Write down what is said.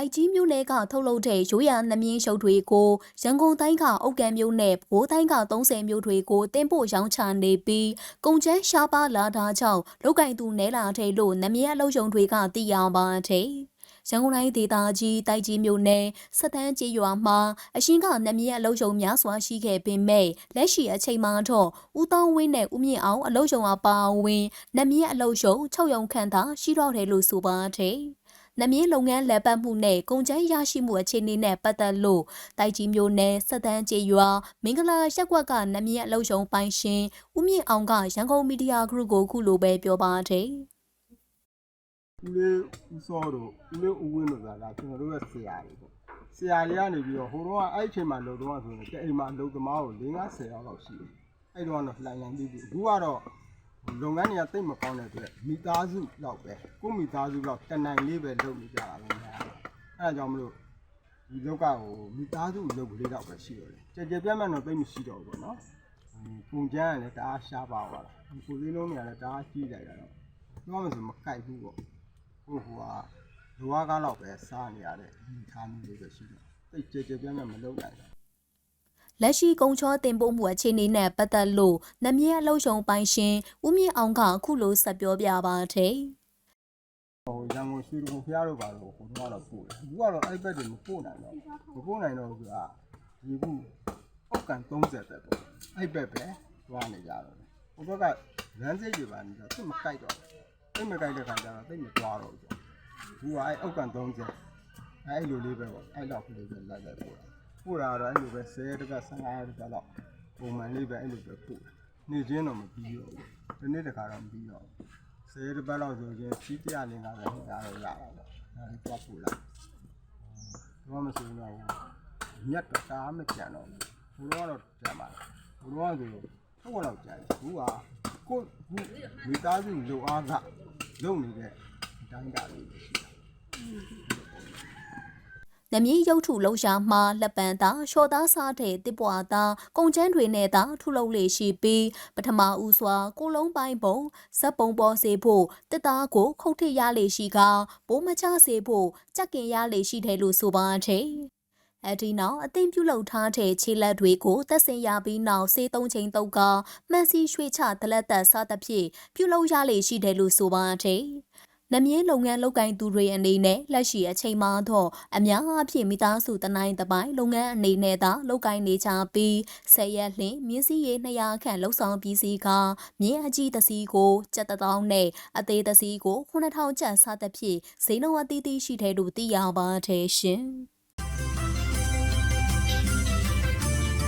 တိုက်ကြီးမြို့နယ်ကထုတ်လုပ်တဲ့ရိုးရာနှမင်းရှုပ်တွေကိုရန်ကုန်တိုင်းကအုတ်ကံမြို့နယ်ဘိုးတိုင်းက30မြို့တွေကိုတင်ပို့ရောင်းချနေပြီးကုန်ကျန်းရှားပါလာတာကြောင့်လောက်ကင်သူနဲလာတဲ့လို့နှမင်းအလုပ်ရှုံတွေကသိရပါတယ်ရန်ကုန်တိုင်းဒေသကြီးတိုက်ကြီးမြို့နယ်စက်တန်းကျေးရွာမှာအရှင်ကနမည်အလုံးယုံများစွာရှိခဲ့ပေမဲ့လက်ရှိအချိန်မှာတော့ဦးတောင်းဝင်းနဲ့ဦးမြင့်အောင်အလုံးယုံအပါအဝင်နမည်အလုံးယုံ6ရုံခန့်သာရှိတော့တယ်လို့ဆိုပါတယ်။ နမည်လုပ်ငန်းလက်ပတ်မှုနဲ့ကုန်ကျန်းရရှိမှုအခြေအနေနဲ့ပတ်သက်လို့တိုက်ကြီးမျိုးနယ်စက်တန်းကျေးရွာမင်္ဂလာရက်ကွက်ကနမည်အလုံးယုံပိုင်ရှင်ဦးမြင့်အောင်ကရန်ကုန်မီဒီယာဂရုကိုခုလိုပဲပြောပါတယ်။ဦးလေးဦးစောတို့ဦးလေးဦးဝင်းတို့ဆိုတာကျွန်တော်တို့ရဲ့ဆရာတွေပေါ့ဆရာတွေကနေပြီးတော့ဟိုတော့အဲ့အချိန်မှာလုံတော့ဆိုရင်တဲ့အိမ်မှာလုံသမားကို၄50ရောက်လောက်ရှိတယ်အဲ့တော့တော့လှိုင်လှိုင်ပြီးပြီအခုကတော့ လုပ်ငန်းတွေကတိတ်မကောင်းတဲ့အတွက်မိသားစုလောက်ပဲကိုမိသားစုလောက်တနိုင်လေးပဲလုပ်နေကြတာပဲများတယ်အဲ့ဒါကြောင့်မလို့ဒီလောက်ကဟိုမိသားစုလုပ်ကလေးတော့ပဲရှိတော့တယ်ကြကြပြတ်မှန်တော့တိတ်မရှိတော့ဘူးပေါ့နော်ပုံကျန်းကလည်းတအားရှားပါသွားတာကိုစည်းလုံးတွေကလည်းတအားကြီးလိုက်တာတော့ပြောမှဆိုမကြိုက်ဘူးပေါ့ဟိုဟိုကလိုအားကားတော့ပဲစားနေရတဲ့ဒီထားမျိုးလေးပဲရှိတယ်တိတ်ကြဲကြဲပြန့်ပြန့်မလုပ်နိုင်ဘူး လက်ရှိကုံချောတင်ပို့မှုအခြေအနေနဲ့ပတ်သက်လို့နမည်အလုံးရှုံပိုင်ရှင်ဦးမြင့်အောင်ကအခုလိုဆက်ပြောပြပါတယ်ဟိုရန်ကုန်ရွှေတခုဖျားတို့ပါတော့ဟိုတော့ပို့တယ်အခုကတော့အဲ့ဘက်တွေမပို့နိုင်တော့မပို့နိုင်တော့ဘူးကဒီခုအောက်ကန်30တက်ပေါ့အဲ့ဘက်ပဲသွားနေကြတော့ဟိုဘက်ကလမ်းစိတ်တွေပါနေတော့သူမကြိုက်တော့တိတ်မကြိုက်တဲ့ခါကျတော့တိတ်မသွားတော့ဘူးဘူးကအဲ့အောက်ကန်30အဲ့လိုလေးပဲပေါ့အဲ့လောက်ကလေးပဲလိုက်လိုက်ပို့တာ ပို့တာကတော့အဲ့လိုပဲ10တက်က15တက်ကလောက်ပုံမှန်လေးပဲအဲ့လိုပဲပို့တယ်နေချင်းတော့မပြီးတော့ဘူးဒီနေ့တခါတော့မပြီးတော့ဘူးဆယ်တစ်ပတ်လောက်ဆိုရင်စီး150နဲ့ရတော့ရတာပေါ့ဒါလေးတော့ပူလာတော့မဆိုရင်တော့မြတ်တော့တားမကြံတော့ဘူးဘုရားတော့ကြံပါဘုရားဆိုတော့ဟုတ်တော့ကြံဘူးကကိုခုမိသားစုလုံအားကလုံနေတဲ့အတိုင်းတာလေးရှိတာ နမည်ရုပ်ထုလုံးရှာမှာလက်ပံသားရှော့သားစားတဲ့တစ်ပွားသားကုန်ကျန်းတွေနဲ့သာထုလုပ်လေရှိပြီးပထမဦးစွာကိုလုံးပိုင်းပုံဇက်ပုံပေါ်စေဖို့တစ်သားကိုခုတ်ထရလေရှိကဘိုးမချစေဖို့ကြက်ကင်ရလေရှိတယ်လို့ဆိုပါတယ်အဒီနောက်အသိပြုလုပ်ထားတဲ့ခြေလက်တွေကိုတက်ဆင်ရပြီးနောက်စေးသုံးချိန်တုပ်ကမှန်စီရွှေချဒလက်သက်စားသဖြင့်ပြုလုပ်ရလေရှိတယ်လို့ဆိုပါတယ် နမည်လုပ်ငန်းလုပ်ကိုင်သူတွေအနေနဲ့လက်ရှိအချိန်မှာတော့အများအားဖြင့်မိသားစုတနိုင်တစ်ပိုင်းလုပ်ငန်းအနေနဲ့သာလုပ်ကိုင်နေကြပြီးဆယ်ရက်လျင်မြင်းစည်းရ200ခန့်လှုပ်ဆောင်ပြီးစီကမြင်းအကြီးတစ်စီးကိုကျပ်တစ်သောင်းနဲ့အသေးတစ်စီးကို9000ကျပ်စားသဖြင့်ဈေးနှုန်းအသီးသီးရှိတယ်လို့သိရပါတယ်ရှင်။